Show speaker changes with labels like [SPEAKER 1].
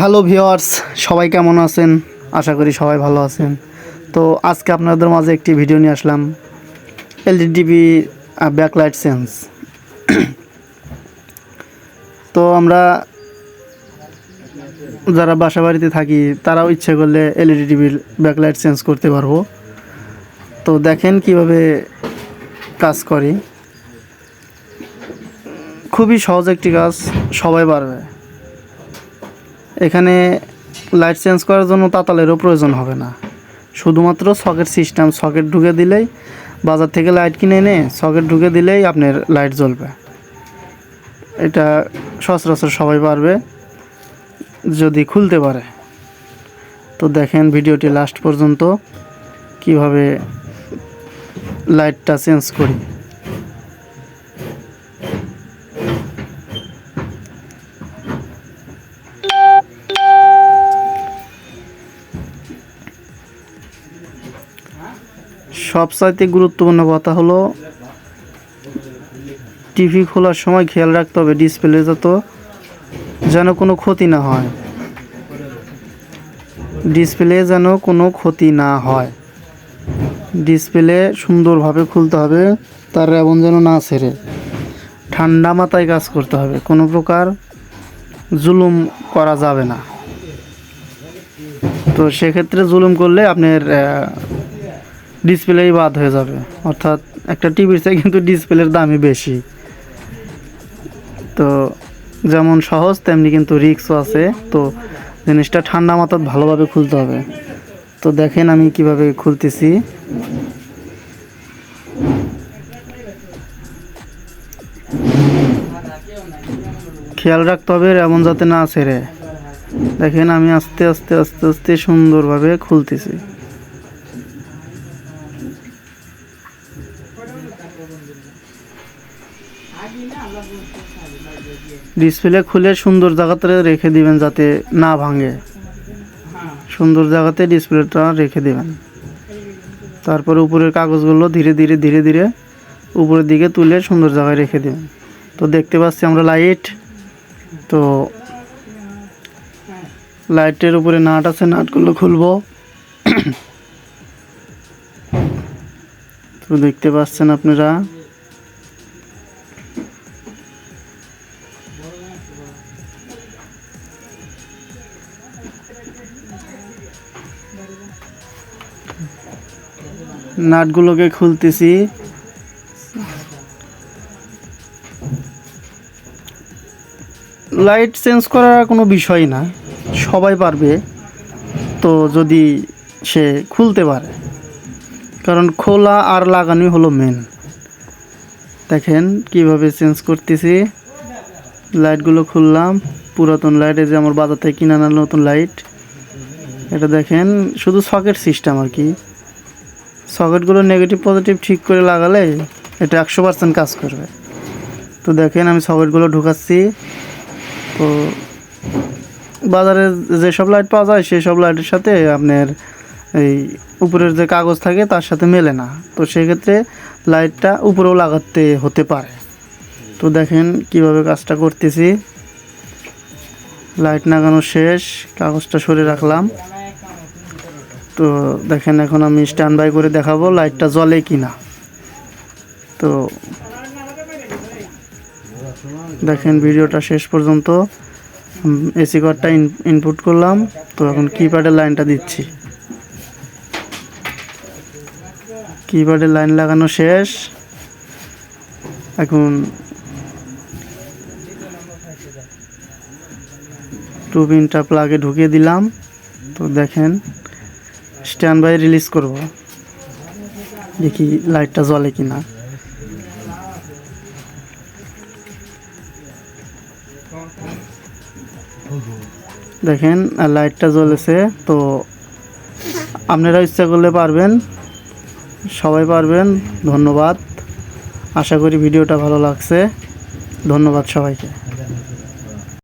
[SPEAKER 1] Hello viewers সবাই কেমন আছেন? আশা করি সবাই ভালো আছেন। তো আজকে আপনাদের মাঝে একটি ভিডিও নিয়ে আসলাম। LED TV backlight sense. তো আমরা যারা বাসা বাড়িতে থাকি, তারাও ইচ্ছে করলে এলইডি টিভির ব্যাকলাইট চেঞ্জ করতে পারব। তো দেখেন কীভাবে কাজ করি। খুবই সহজ একটি কাজ, সবাই পারবে। এখানে লাইট চেঞ্জ করার জন্য তাতালেরও প্রয়োজন হবে না। শুধুমাত্র সকেট সিস্টেম, সকেট ঢুকে দিলেই, বাজার থেকে লাইট কিনে এনে সকেট ঢুকে দিলেই আপনার লাইট জ্বলবে। এটা সচরাচর সবাই পারবে, যদি খুলতে পারে। তো দেখেন ভিডিওটি লাস্ট পর্যন্ত কীভাবে লাইটটা চেঞ্জ করি। সবচাইতে গুরুত্বপূর্ণ কথা হলো, টিভি খোলার সময় খেয়াল রাখতে হবে ডিসপ্লে যত যেন কোনো ক্ষতি না হয়। ডিসপ্লে যেন কোনো ক্ষতি না হয়। ডিসপ্লে সুন্দরভাবে খুলতে হবে, তার এমন যেন না ছেড়ে। ঠান্ডা মাথায় কাজ করতে হবে, কোনো প্রকার জুলুম করা যাবে না। তো সেক্ষেত্রে জুলুম করলে আপনার ডিসপ্লেই বাদ হয়ে যাবে। অর্থাৎ একটা টিভির চেয়ে কিন্তু ডিসপ্লের দামই বেশি। তো যেমন সহজ, তেমনি কিন্তু রিক্সও আছে। তো জিনিসটা ঠান্ডা মাথায় ভালোভাবে খুলতে হবে। তো দেখেন আমি কীভাবে খুলতেছি। খেয়াল রাখতে হবে এমন যাতে না ছেড়ে। দেখেন আমি আস্তে আস্তে আস্তে আস্তে সুন্দরভাবে খুলতেছি। ডিসপ্লে খুলে সুন্দর জায়গাতে রেখে দিবেন যাতে না ভাঙে। সুন্দর জায়গাতে ডিসপ্লেটা রেখে দিবেন। তারপরে উপরের কাগজগুলো ধীরে ধীরে ধীরে ধীরে উপরের দিকে তুলে সুন্দর জায়গায় রেখে দেবেন। তো দেখতে পাচ্ছি আমরা লাইট। তো লাইটের উপরে নাট আছে, নাটগুলো খুলবো। তো দেখতে পাচ্ছেন আপনারা। নাটগুলোকে খুলতেছি। লাইট চেঞ্জ করার কোনো বিষয় না। সবাই পারবে। তো যদি সে খুলতে পারে। কারণ খোলা আর লাগানোই হলো মেন দেখেন কীভাবে চেঞ্জ করতেছি। লাইটগুলো খুললাম। পুরাতন লাইট যে আমার বাজার থেকে কিনে নতুন লাইট এটা দেখেন, শুধু সকেট সিস্টেম আর কি। সকেটগুলো নেগেটিভ পজিটিভ ঠিক করে লাগালে এটা একশো পার্সেন্ট কাজ করবে। তো দেখেন, আমি সকেটগুলো ঢুকাচ্ছি। তো বাজারে যেসব লাইট পাওয়া যায় সেই সব লাইটের সাথে আপনার এই উপরের যে কাগজ থাকে, তার সাথে মেলে না। তো সেক্ষেত্রে লাইটটা উপরেও লাগাতে হতে পারে। তো দেখেন, কীভাবে কাজটা করতেছি। লাইট লাগানো শেষ, কাগজটা সরে রাখলাম। তো দেখেন এখন আমি স্ট্যান্ড বাই করে দেখাবো লাইটটা জ্বলে কি না তো দেখেন ভিডিওটা শেষ পর্যন্ত এসি কার্ডটা ইনপুট করলাম, তো এখন কিপ্যাডের লাইনটা দিচ্ছি। কিপ্যাডের লাইন লাগানো শেষ। এখন টু পিনটা প্লাগে ঢুকিয়ে দিলাম। তো দেখেন স্ট্যান্ড বাই রিলিজ করব। দেখি লাইটটা জ্বলে কি না দেখেন লাইটটা জ্বলেছে, তো আপনারা ইচ্ছা করলে পারবেন। সবাই পারবেন, ধন্যবাদ। আশা করি ভিডিওটা ভালো লাগছে। ধন্যবাদ সবাইকে।